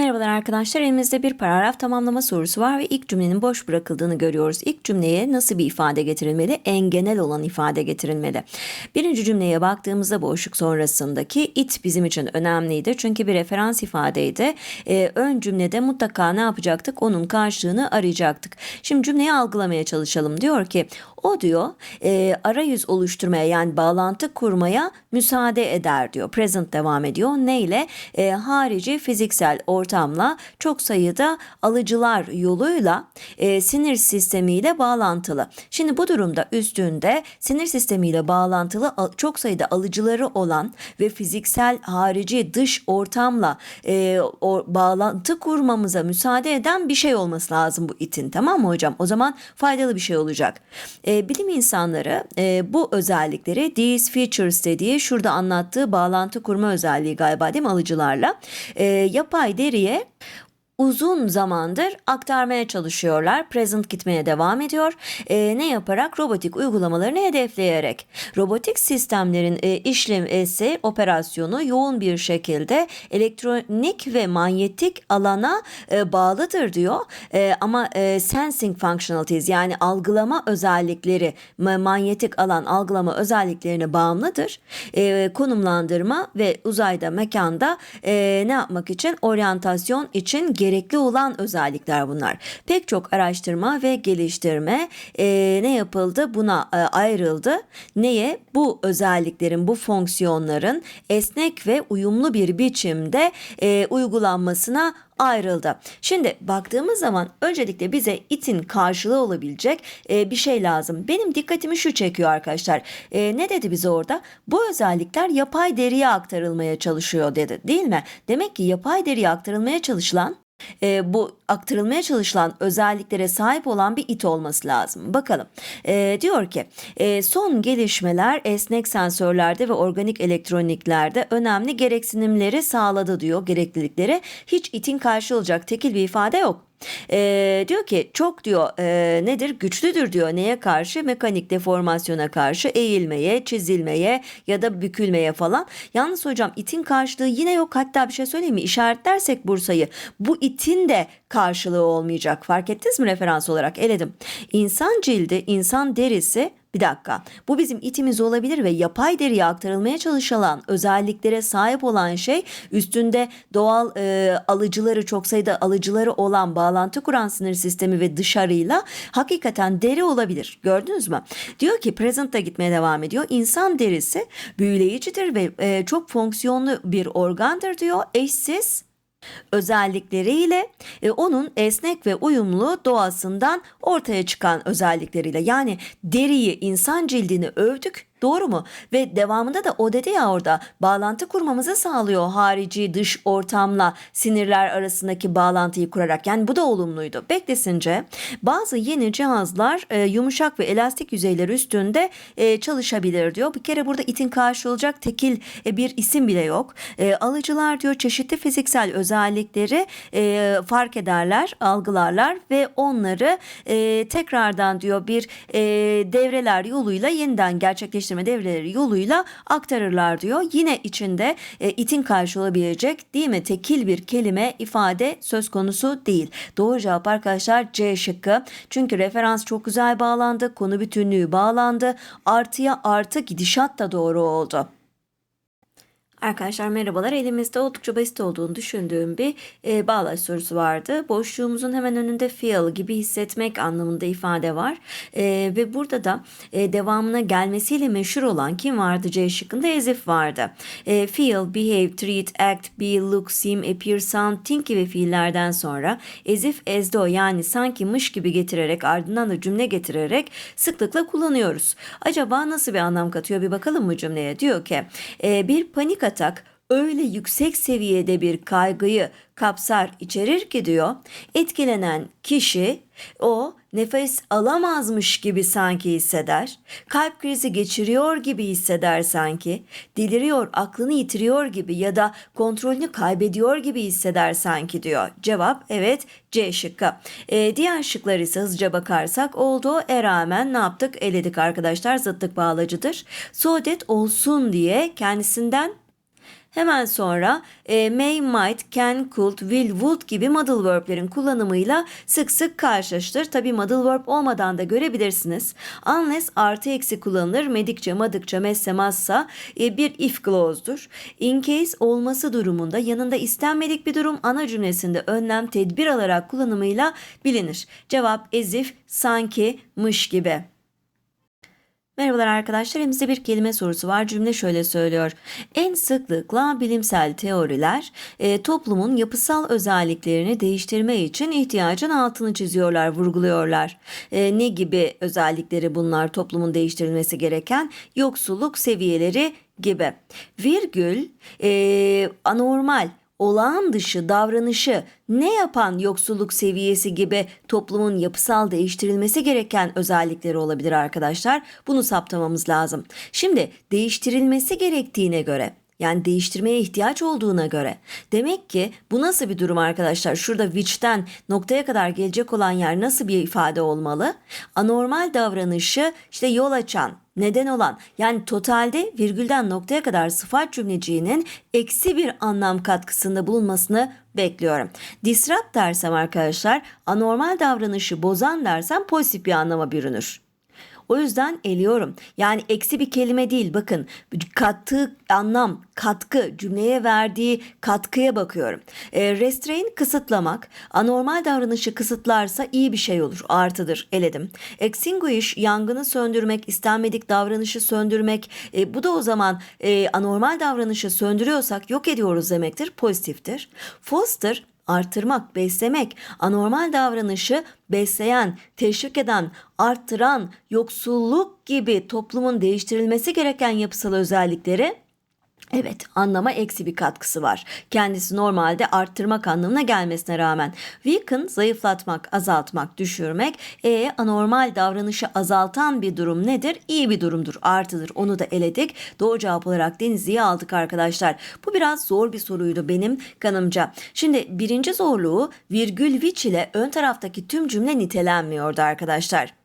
Merhabalar arkadaşlar. Elimizde bir paragraf tamamlama sorusu var ve ilk cümlenin boş bırakıldığını görüyoruz. İlk cümleye nasıl bir ifade getirilmeli? En genel olan ifade getirilmeli. Birinci cümleye baktığımızda boşluk sonrasındaki it bizim için önemliydi. Çünkü bir referans ifadeydi. Ee, ön cümlede mutlaka ne yapacaktık? Onun karşılığını arayacaktık. Şimdi cümleyi algılamaya çalışalım. Diyor ki o diyor e, arayüz oluşturmaya yani bağlantı kurmaya müsaade eder diyor. Present devam ediyor. Neyle? E, harici fiziksel ortamla çok sayıda alıcılar yoluyla e, sinir sistemiyle bağlantılı. Şimdi bu durumda üstünde sinir sistemiyle bağlantılı çok sayıda alıcıları olan ve fiziksel harici dış ortamla e, o, bağlantı kurmamıza müsaade eden bir şey olması lazım bu itin tamam mı hocam? O zaman faydalı bir şey olacak. E, bilim insanları e, bu özellikleri these features dediği şurada anlattığı bağlantı kurma özelliği galiba değil mi alıcılarla e, yapay deriye uzun zamandır aktarmaya çalışıyorlar. Present gitmeye devam ediyor. E, ne yaparak? Robotik uygulamalarını hedefleyerek. Robotik sistemlerin e, işlemesi, operasyonu yoğun bir şekilde elektronik ve manyetik alana e, bağlıdır diyor. E, ama e, sensing functionalities yani algılama özellikleri, ma- manyetik alan algılama özelliklerine bağımlıdır. E, konumlandırma ve uzayda, mekanda e, ne yapmak için? Oryantasyon için gerekli olan özellikler bunlar. Pek çok araştırma ve geliştirme e, ne yapıldı? Buna e, ayrıldı. Neye? Bu özelliklerin, bu fonksiyonların esnek ve uyumlu bir biçimde e, uygulanmasına ayrıldı. Şimdi baktığımız zaman öncelikle bize itin karşılığı olabilecek e, bir şey lazım. Benim dikkatimi şu çekiyor arkadaşlar. E, ne dedi bize orada? Bu özellikler yapay deriye aktarılmaya çalışıyor dedi değil mi? Demek ki yapay deriye aktarılmaya çalışılan e, bu aktarılmaya çalışılan özelliklere sahip olan bir it olması lazım. Bakalım. E, diyor ki e, son gelişmeler esnek sensörlerde ve organik elektroniklerde önemli gereksinimleri sağladı diyor gereklilikleri. Hiç itin karşı olacak tekil bir ifade yok. Ee, diyor ki çok diyor e, nedir? Güçlüdür diyor neye karşı? Mekanik deformasyona karşı eğilmeye çizilmeye ya da bükülmeye falan. Yalnız hocam itin karşılığı yine yok. Hatta bir şey söyleyeyim mi? İşaretlersek Bursa'yı bu itin de karşılığı olmayacak. Fark ettiniz mi referans olarak? Eledim. İnsan cildi insan derisi bir dakika. Bu bizim itimiz olabilir ve yapay deriye aktarılmaya çalışılan özelliklere sahip olan şey üstünde doğal e, alıcıları çok sayıda alıcıları olan bağlantı kuran sinir sistemi ve dışarıyla hakikaten deri olabilir. Gördünüz mü? Diyor ki present'ta gitmeye devam ediyor. İnsan derisi büyüleyicidir ve e, çok fonksiyonlu bir organdır diyor. Eşsiz özellikleriyle e, onun esnek ve uyumlu doğasından ortaya çıkan özellikleriyle. Yani deriyi insan cildini övdük Doğru mu? Ve devamında da o dedi ya orada bağlantı kurmamızı sağlıyor harici dış ortamla sinirler arasındaki bağlantıyı kurarak. Yani bu da olumluydu. Beklesince bazı yeni cihazlar e, yumuşak ve elastik yüzeyler üstünde e, çalışabilir diyor. Bir kere burada itin karşı olacak tekil e, bir isim bile yok. E, alıcılar diyor çeşitli fiziksel özellikleri e, fark ederler, algılarlar ve onları e, tekrardan diyor bir e, devreler yoluyla yeniden gerçekleştirme devreleri yoluyla aktarırlar diyor. Yine içinde e, itin karşı olabilecek değil mi tekil bir kelime ifade söz konusu değil. Doğru cevap arkadaşlar C şıkkı. Çünkü referans çok güzel bağlandı. Konu bütünlüğü bağlandı. Artıya artı gidişat da doğru oldu. Arkadaşlar merhabalar. Elimizde oldukça basit olduğunu düşündüğüm bir e, bağlaç sorusu vardı. Boşluğumuzun hemen önünde feel gibi hissetmek anlamında ifade var. E, ve burada da e, devamına gelmesiyle meşhur olan kim vardı C şıkkında? Ezif vardı. E, feel, behave, treat, act, be, look, seem, appear, sound, think gibi fiillerden sonra ezif, though yani sanki mış gibi getirerek ardından da cümle getirerek sıklıkla kullanıyoruz. Acaba nasıl bir anlam katıyor bir bakalım mı cümleye? Diyor ki e, bir panik atak öyle yüksek seviyede bir kaygıyı kapsar içerir ki diyor etkilenen kişi o nefes alamazmış gibi sanki hisseder. Kalp krizi geçiriyor gibi hisseder sanki. Deliriyor, aklını yitiriyor gibi ya da kontrolünü kaybediyor gibi hisseder sanki diyor. Cevap evet C şıkkı. Ee, diğer şıklar ise hızlıca bakarsak olduğu e rağmen ne yaptık? Eledik arkadaşlar zıtlık bağlacıdır. Sodet olsun diye kendisinden Hemen sonra e, may, might, can, could, will, would gibi modal verb'lerin kullanımıyla sık sık karşılaştır. Tabi modal verb olmadan da görebilirsiniz. Unless artı eksi kullanılır. Medikçe, madıkça, messe, massa e, bir if clause'dur. In case olması durumunda yanında istenmedik bir durum ana cümlesinde önlem, tedbir alarak kullanımıyla bilinir. Cevap as if, sanki, mış gibi. Merhabalar arkadaşlar. Elimizde bir kelime sorusu var. Cümle şöyle söylüyor. En sıklıkla bilimsel teoriler e, toplumun yapısal özelliklerini değiştirme için ihtiyacın altını çiziyorlar, vurguluyorlar. E, ne gibi özellikleri bunlar toplumun değiştirilmesi gereken? Yoksulluk seviyeleri gibi. Virgül e, anormal olağan dışı davranışı ne yapan yoksulluk seviyesi gibi toplumun yapısal değiştirilmesi gereken özellikleri olabilir arkadaşlar. Bunu saptamamız lazım. Şimdi değiştirilmesi gerektiğine göre yani değiştirmeye ihtiyaç olduğuna göre. Demek ki bu nasıl bir durum arkadaşlar? Şurada which'ten noktaya kadar gelecek olan yer nasıl bir ifade olmalı? Anormal davranışı işte yol açan, neden olan yani totalde virgülden noktaya kadar sıfat cümleciğinin eksi bir anlam katkısında bulunmasını bekliyorum. Disrupt dersem arkadaşlar anormal davranışı bozan dersem pozitif bir anlama bürünür. O yüzden eliyorum. Yani eksi bir kelime değil bakın. Kattığı anlam, katkı, cümleye verdiği katkıya bakıyorum. E, restrain kısıtlamak. Anormal davranışı kısıtlarsa iyi bir şey olur. Artıdır. Eledim. Extinguish yangını söndürmek, istenmedik davranışı söndürmek. E, bu da o zaman e, anormal davranışı söndürüyorsak yok ediyoruz demektir. Pozitiftir. Foster artırmak, beslemek, anormal davranışı besleyen, teşvik eden, arttıran, yoksulluk gibi toplumun değiştirilmesi gereken yapısal özellikleri Evet anlama eksi bir katkısı var. Kendisi normalde arttırmak anlamına gelmesine rağmen. Weaken zayıflatmak, azaltmak, düşürmek. E anormal davranışı azaltan bir durum nedir? İyi bir durumdur, artıdır. Onu da eledik. Doğru cevap olarak Denizli'yi aldık arkadaşlar. Bu biraz zor bir soruydu benim kanımca. Şimdi birinci zorluğu virgül which ile ön taraftaki tüm cümle nitelenmiyordu arkadaşlar.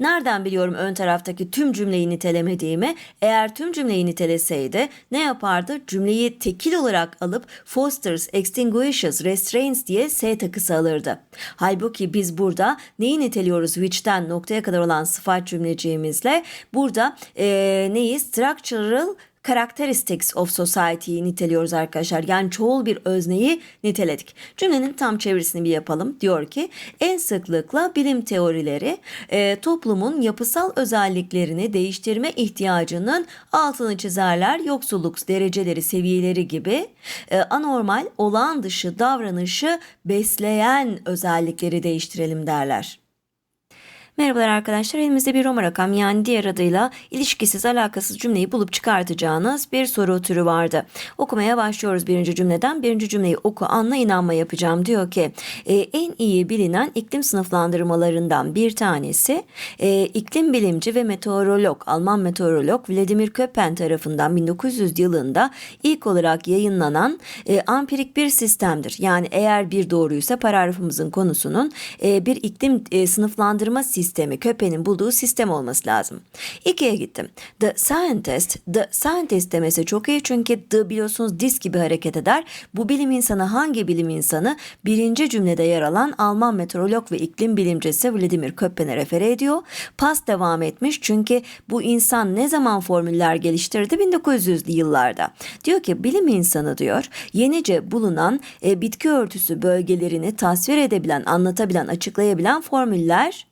Nereden biliyorum ön taraftaki tüm cümleyi nitelemediğimi? Eğer tüm cümleyi niteleseydi ne yapardı? Cümleyi tekil olarak alıp fosters, extinguishes, restrains diye S takısı alırdı. Halbuki biz burada neyi niteliyoruz? Which'ten noktaya kadar olan sıfat cümleciğimizle burada e, neyi? Structural characteristics of society'yi niteliyoruz arkadaşlar. Yani çoğul bir özneyi niteledik. Cümlenin tam çevirisini bir yapalım. Diyor ki en sıklıkla bilim teorileri e, toplumun yapısal özelliklerini değiştirme ihtiyacının altını çizerler. Yoksulluk dereceleri, seviyeleri gibi e, anormal, olağan dışı davranışı besleyen özellikleri değiştirelim derler. Merhabalar arkadaşlar. Elimizde bir Roma rakam yani diğer adıyla ilişkisiz alakasız cümleyi bulup çıkartacağınız bir soru türü vardı. Okumaya başlıyoruz birinci cümleden. Birinci cümleyi oku anla inanma yapacağım. Diyor ki e, en iyi bilinen iklim sınıflandırmalarından bir tanesi e, iklim bilimci ve meteorolog Alman meteorolog Vladimir Köppen tarafından 1900 yılında ilk olarak yayınlanan e, ampirik bir sistemdir. Yani eğer bir doğruysa paragrafımızın konusunun e, bir iklim e, sınıflandırma sistemi sistemi, köpeğin bulduğu sistem olması lazım. İkiye gittim. The scientist, the scientist demesi çok iyi çünkü the biliyorsunuz dis gibi hareket eder. Bu bilim insanı hangi bilim insanı? Birinci cümlede yer alan Alman meteorolog ve iklim bilimcisi Vladimir Köppen'e refere ediyor. Pas devam etmiş çünkü bu insan ne zaman formüller geliştirdi? 1900'lü yıllarda. Diyor ki bilim insanı diyor yenice bulunan e, bitki örtüsü bölgelerini tasvir edebilen, anlatabilen, açıklayabilen formüller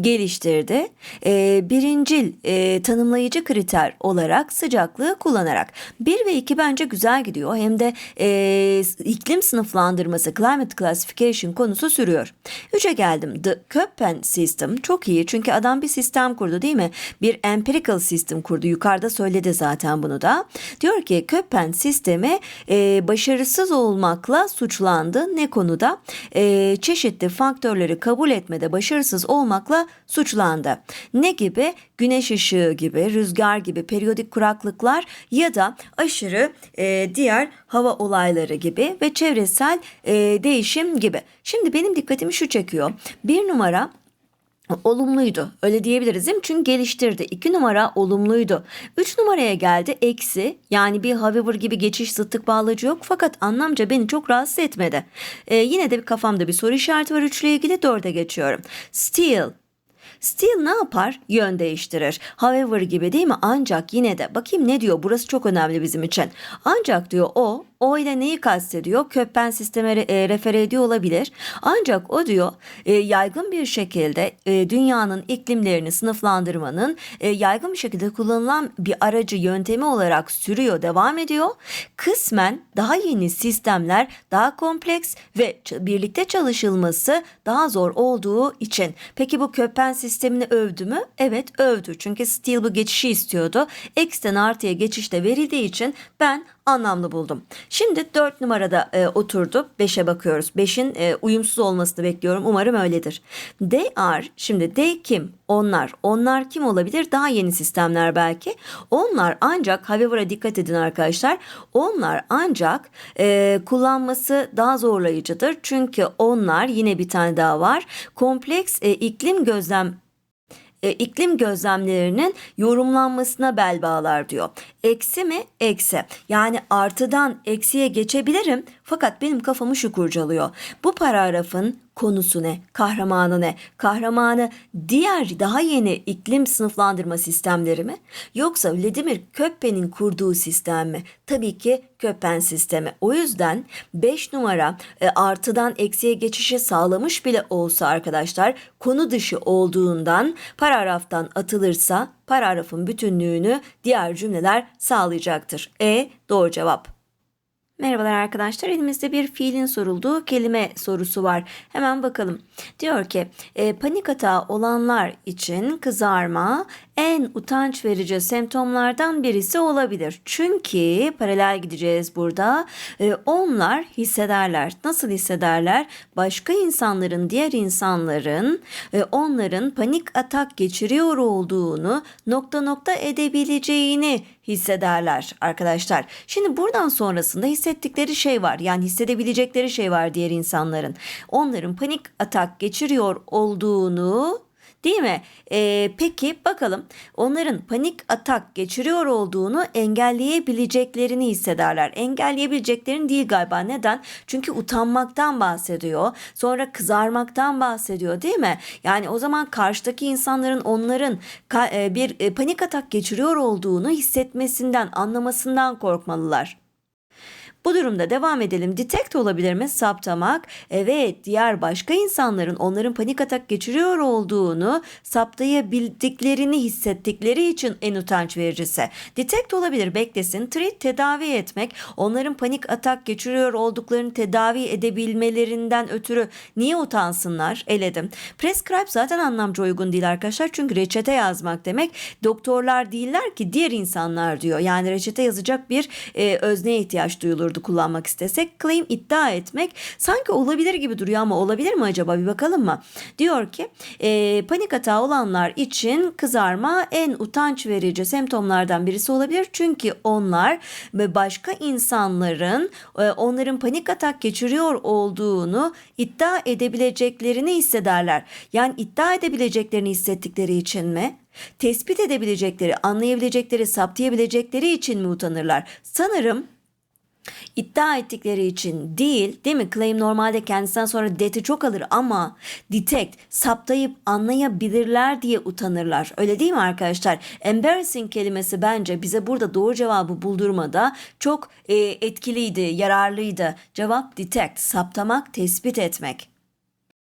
geliştirdi. E, birincil e, tanımlayıcı kriter olarak sıcaklığı kullanarak. 1 ve 2 bence güzel gidiyor. Hem de e, iklim sınıflandırması climate classification konusu sürüyor. 3'e geldim. The Köppen system çok iyi çünkü adam bir sistem kurdu değil mi? Bir empirical system kurdu. Yukarıda söyledi zaten bunu da. Diyor ki Köppen sistemi e, başarısız olmakla suçlandı. Ne konuda? E, çeşitli faktörleri kabul etmede başarısız olmak olmakla suçlandı. Ne gibi? Güneş ışığı gibi, rüzgar gibi, periyodik kuraklıklar ya da aşırı e, diğer hava olayları gibi ve çevresel e, değişim gibi. Şimdi benim dikkatimi şu çekiyor. Bir numara Olumluydu. Öyle diyebiliriz değil mi? Çünkü geliştirdi. 2 numara olumluydu. 3 numaraya geldi eksi. Yani bir however gibi geçiş zıttık bağlacı yok. Fakat anlamca beni çok rahatsız etmedi. Ee, yine de bir kafamda bir soru işareti var 3 ile ilgili 4'e geçiyorum. Still Still ne yapar? Yön değiştirir. However gibi değil mi? Ancak yine de bakayım ne diyor? Burası çok önemli bizim için. Ancak diyor o o ile neyi kastediyor? Köppen sisteme re- e, refere ediyor olabilir. Ancak o diyor e, yaygın bir şekilde e, dünyanın iklimlerini sınıflandırmanın e, yaygın bir şekilde kullanılan bir aracı yöntemi olarak sürüyor, devam ediyor. Kısmen daha yeni sistemler daha kompleks ve birlikte çalışılması daha zor olduğu için. Peki bu köppen sistemini övdü mü? Evet övdü. Çünkü Steele bu geçişi istiyordu. X'ten artıya geçişte verildiği için ben anlamlı buldum. Şimdi 4 numarada e, oturdu. 5'e bakıyoruz. 5'in e, uyumsuz olmasını bekliyorum. Umarım öyledir. They are. Şimdi they kim? Onlar. Onlar kim olabilir? Daha yeni sistemler belki. Onlar ancak however'a dikkat edin arkadaşlar. Onlar ancak e, kullanması daha zorlayıcıdır. Çünkü onlar yine bir tane daha var. Kompleks e, iklim gözlem e, iklim gözlemlerinin yorumlanmasına bel bağlar diyor. Eksi mi? Eksi. Yani artıdan eksiye geçebilirim fakat benim kafamı şu kurcalıyor. Bu paragrafın konusu ne? Kahramanı ne? Kahramanı diğer daha yeni iklim sınıflandırma sistemleri mi? Yoksa Vladimir Köppen'in kurduğu sistem mi? Tabii ki Köppen sistemi. O yüzden 5 numara e, artıdan eksiye geçişi sağlamış bile olsa arkadaşlar konu dışı olduğundan paragraftan atılırsa paragrafın bütünlüğünü diğer cümleler sağlayacaktır. E doğru cevap. Merhabalar arkadaşlar. Elimizde bir fiilin sorulduğu kelime sorusu var. Hemen bakalım. Diyor ki e, panik atağı olanlar için kızarma en utanç verici semptomlardan birisi olabilir. Çünkü paralel gideceğiz burada. E, onlar hissederler. Nasıl hissederler? Başka insanların, diğer insanların e, onların panik atak geçiriyor olduğunu nokta nokta edebileceğini hissederler arkadaşlar. Şimdi buradan sonrasında hissettikleri şey var. Yani hissedebilecekleri şey var diğer insanların. Onların panik atak geçiriyor olduğunu Değil mi? Ee, peki bakalım onların panik atak geçiriyor olduğunu engelleyebileceklerini hissederler. Engelleyebileceklerini değil galiba. Neden? Çünkü utanmaktan bahsediyor. Sonra kızarmaktan bahsediyor değil mi? Yani o zaman karşıdaki insanların onların e, bir e, panik atak geçiriyor olduğunu hissetmesinden, anlamasından korkmalılar. Bu durumda devam edelim. Detect olabilir mi? Saptamak. Evet diğer başka insanların onların panik atak geçiriyor olduğunu saptayabildiklerini hissettikleri için en utanç vericisi. Detect olabilir beklesin. Treat tedavi etmek. Onların panik atak geçiriyor olduklarını tedavi edebilmelerinden ötürü niye utansınlar? Eledim. Prescribe zaten anlamca uygun değil arkadaşlar. Çünkü reçete yazmak demek. Doktorlar değiller ki diğer insanlar diyor. Yani reçete yazacak bir e, özneye ihtiyaç duyulurdu kullanmak istesek. Claim iddia etmek sanki olabilir gibi duruyor ama olabilir mi acaba bir bakalım mı? Diyor ki e, panik atağı olanlar için kızarma en utanç verici semptomlardan birisi olabilir. Çünkü onlar ve başka insanların e, onların panik atak geçiriyor olduğunu iddia edebileceklerini hissederler. Yani iddia edebileceklerini hissettikleri için mi? Tespit edebilecekleri, anlayabilecekleri, saptayabilecekleri için mi utanırlar? Sanırım iddia ettikleri için değil değil mi? Claim normalde kendisinden sonra det'i çok alır ama detect saptayıp anlayabilirler diye utanırlar. Öyle değil mi arkadaşlar? Embarrassing kelimesi bence bize burada doğru cevabı buldurmada çok e, etkiliydi, yararlıydı. Cevap detect, saptamak, tespit etmek.